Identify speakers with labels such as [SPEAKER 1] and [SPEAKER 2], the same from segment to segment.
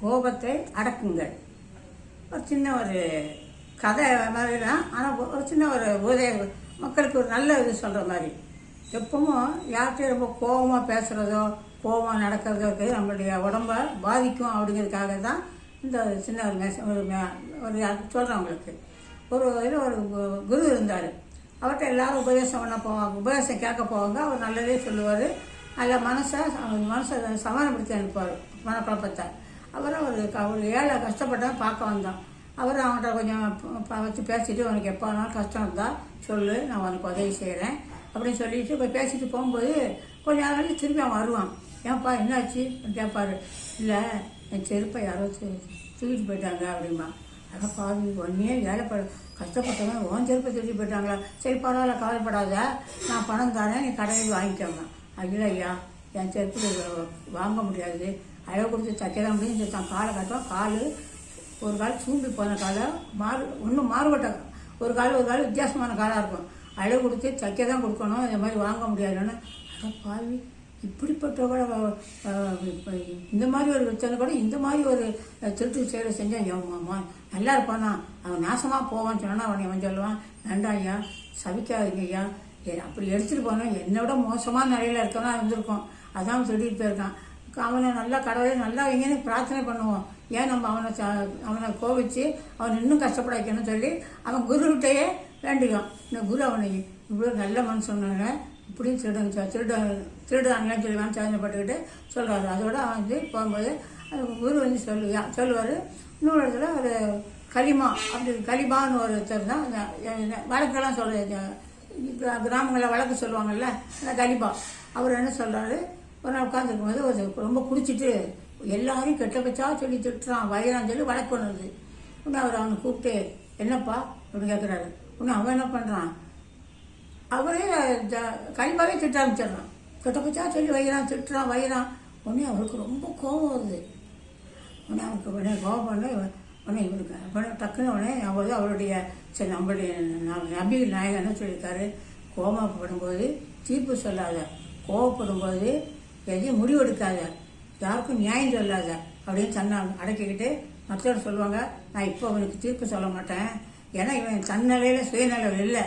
[SPEAKER 1] கோபத்தை அடக்குங்கள். ஒரு சின்ன ஒரு கதை மாதிரி தான் ஆனால் ஒரு சின்ன ஒரு உதய மக்களுக்கு ஒரு நல்ல இது சொல்கிற மாதிரி. எப்பவும் யார்கிட்டையும் ரொம்ப கோபமாக பேசுகிறதோ கோபம் நடக்கிறதோ இருக்குது நம்மளுடைய உடம்ப பாதிக்கும் அப்படிங்கிறதுக்காக தான் இந்த சின்ன ஒரு மெச ஒரு ஒரு சொல்கிறேன் உங்களுக்கு. ஒரு இதில் ஒரு கு- குரு இருந்தார். அவர்கிட்ட எல்லாரும் உபதேசம் பண்ண போவாங்க. உபதேசம் கேட்க போவாங்க. அவர் நல்லதே சொல்லுவார். அதில் மனசை மனசை சமாதானப்படுத்தி அனுப்புவார். மனக்குழப்பத்தை. அப்புறம் ஒரு ஒரு ஏழை கஷ்டப்பட்டவன் பார்க்க வந்தான். அவர் அவன்கிட்ட கொஞ்சம் வச்சு பேசிட்டு உனக்கு எப்போ வேணாலும் கஷ்டம் இருந்தால் சொல்லு நான் உனக்கு உதவி செய்கிறேன் அப்படின்னு சொல்லிட்டு இப்போ பேசிட்டு போகும்போது கொஞ்ச நாள் கழிச்சு திரும்பி அவன் வருவான். ஏன்ப்பா என்னாச்சு? கேட்பாரு இல்லை என் செருப்பை யாரோ தூக்கிட்டு போயிட்டாங்க அப்படிமா அதான் பாவி ஒன்றே ஏழைப்பட கஷ்டப்பட்டவன் உன் செருப்பை தூக்கிட்டு போயிட்டாங்களா? சரி பரவாயில்ல கவலைப்படாத. நான் பணம் தரேன் நீ கடையில் வாங்கிக்கோங்க. ஐயோ ஐயா என் செருப்பு வாங்க முடியாது. அளவு கொடுத்து தைக்க முடியும். சொல்லி தான் காலை காட்டுவான் கால் ஒரு கால் சூம்பி போன காலை மாறு ஒன்றும் மாறுபட்ட ஒரு கால் ஒரு கால் வித்தியாசமான காலாக இருக்கும். அளவு கொடுத்து தைக்க தான் கொடுக்கணும். இந்த மாதிரி வாங்க முடியாதுன்னு. அட பாவி இப்படிப்பட்டவங்கள இந்த மாதிரி ஒரு பிரச்சனை கூட இந்த மாதிரி ஒரு திருட்டு செயலை செஞ்சான் எவன் நல்லா இருப்பானா? அவன் நாசமாக போவான்னு சொன்னா அவன் அவன் சொல்லுவான் வேண்டாம் ஐயா சவிக்காதீங்க ஐயா. அப்படி அப்படி எடுத்துட்டு போனோம் விட மோசமான நிலையில் இருக்கவனா இருந்திருக்கும். அதான் சொல்லிட்டு போயிருக்கான். அவனை நல்லா கடவுளே நல்லா வைங்கன்னு பிரார்த்தனை பண்ணுவோம். ஏன் நம்ம அவனை ச- அவனை கோவிச்சு அவன் இன்னும் கஷ்டப்பட வைக்கணும்னு சொல்லி அவன் குருகிட்டையே வேண்டிக்கான் இந்த குரு அவனை இவ்வளோ நல்ல மனுஷனாங்க இப்படி திருடன் திருட திருடாங்கன்னு சொல்லி அவன் சந்தப்பட்டுக்கிட்டு சொல்கிறாரு அதோட அவன் வந்து போகும்போது அந்த குரு வந்து சொல்லுவா சொல்லுவார். இன்னொரு இடத்துல ஒரு களிமா அப்படி களிமான்னு ஒருத்தர் தான் வழக்கெல்லாம் சொல்கிற கிராமங்களில் வழக்கு சொல்லுவாங்கல்ல அந்த அவர் என்ன சொல்கிறாரு ஒரு நாள் உட்காந்துருக்கும் போது ஒரு ரொம்ப குடிச்சிட்டு எல்லாரையும் கெட்ட பச்சா சொல்லி திட்டுறான் வயிறான் சொல்லி வழக்கு பண்ணுது உடனே அவர் அவனை கூப்பிட்டு என்னப்பா? அப்படின்னு கேட்குறாரு உடனே அவன் என்ன பண்ணுறான் அவரே ஜ- திட்ட ஆரம்பிச்சிடுறான். கெட்ட பச்சா சொல்லி வயிறான் திட்டுறான் வயிறான். உடனே அவருக்கு ரொம்ப கோபம் வருது. உடனே அவருக்கு உடனே கோபம் பண்ண உடனே இவனுக்கு உடனே டக்குன்னு உடனே அவர் அவருடைய சரி நம்மளுடைய ந- நபி நாயகன் என்ன சொல்லியிருக்காரு? கோபப்படும்போது தீர்ப்பு சொல்லாத கோவப்படும்போது எதையும் முடிவெடுக்காத. யாருக்கும் நியாயம் சொல்லாத அப்படின்னு தன்னை அடக்கிக்கிட்டு மற்றவர் சொல்லுவாங்க நான் இப்போ அவனுக்கு தீர்ப்பு சொல்ல மாட்டேன். ஏன்னா இவன் தன்னிலையில் சுயநலம் இல்லை.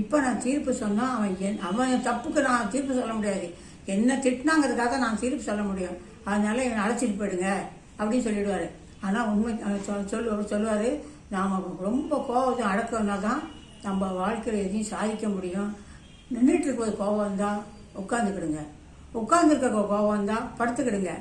[SPEAKER 1] இப்போ நான் தீர்ப்பு சொன்னால் அவன் என் அவன் தப்புக்கு நான் தீர்ப்பு சொல்ல முடியாது. என்ன திட்டினாங்கிறதுக்காக நான் தீர்ப்பு சொல்ல முடியும். அதனால இவனை அழைச்சிட்டு போயிடுங்க அப்படின்னு சொல்லிவிடுவார் ஆனால் உண்மை அவர் சொல் சொல்லு சொல்லுவார் நாம் ரொம்ப கோபத்தை அடக்கம்னா தான் நம்ம வாழ்க்கையில் எதையும் சாதிக்க முடியும். நின்றுட்டு இருக்கும்போது கோபம் இருந்தால் உட்காந்துக்கிடுங்க உட்காந்துருக்க கோபம் தான் படுத்துக்கிடுங்க.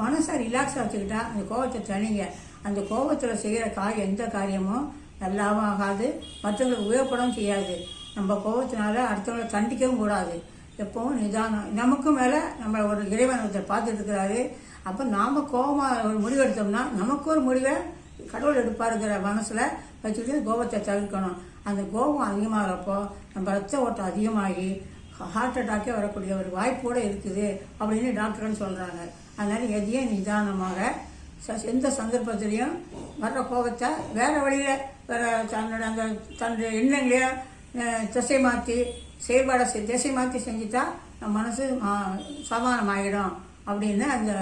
[SPEAKER 1] மனசை ரிலாக்ஸாக வச்சுக்கிட்டா அந்த கோபத்தை தனிங்க அந்த கோபத்தில் செய்கிற காய் எந்த காரியமும் நல்லாவும் ஆகாது. மற்றவங்களுக்கு உபயோகப்படவும் செய்யாது. நம்ம கோபத்தினால அடுத்தவங்களை தண்டிக்கவும் கூடாது. எப்பவும் நிதானம். நமக்கும் மேலே நம்ம ஒரு இறைவன் ஒருத்தர் பார்த்துட்டு இருக்கிறாரு அப்போ நாம் கோபமாக ஒரு முடிவு எடுத்தோம்னா நமக்கு ஒரு முடிவை கடவுள் எடுப்பாருங்கிற மனசில் வச்சுக்கிட்டு கோபத்தை தவிர்க்கணும். அந்த கோபம் அதிகமாகிறப்போ நம்ம ரத்த ஓட்டம் அதிகமாகி ஹார்ட் அட்டாக்கே வரக்கூடிய ஒரு வாய்ப்போடு இருக்குது அப்படின்னு டாக்டர்கள் சொல்கிறாங்க அதனால் எதையும் நிதானமாக ச- எந்த சந்தர்ப்பத்திலையும் வர்ற கோபத்தை வேறு வழியில் வேறு தன்னோட அந்த தன்னுடைய எண்ணங்களையோ திசை மாற்றி செயல்பாடை செ- திசை மாற்றி செஞ்சுட்டா நம்ம மனசு மா- சமாதானமாகிடும் அப்படின்னு அந்த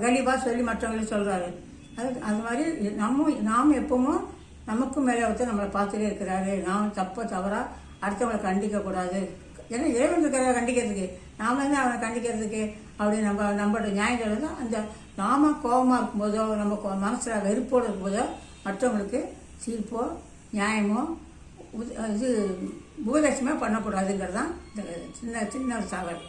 [SPEAKER 1] கலிபாக சொல்லி மற்றவங்களுக்கு சொல்கிறாரு அது அது மாதிரி நம்ம நாம் எப்பவும் நமக்கும் மேலே ஒருத்தர் நம்மளை பார்த்துட்டே இருக்கிறாரு. நாம் தப்ப தவறாக அடுத்தவங்களை கண்டிக்கக்கூடாது. ஏன்னா இறைவன் இருக்கிறத கண்டிக்கிறதுக்கு? நாம தான் அவனை கண்டிக்கிறதுக்கு? அப்படி நம்ம நம்மளோட நியாயங்கள் தான் அந்த நாம கோபமாக இருக்கும்போதோ நம்ம கோ- வெறுப்போடு இருக்கும்போதோ மற்றவங்களுக்கு சீர்ப்போ நியாயமோ இது உபதேசமே பண்ணக்கூடாதுங்கிறது தான் இந்த சின்ன சின்ன ஒரு தகவல்.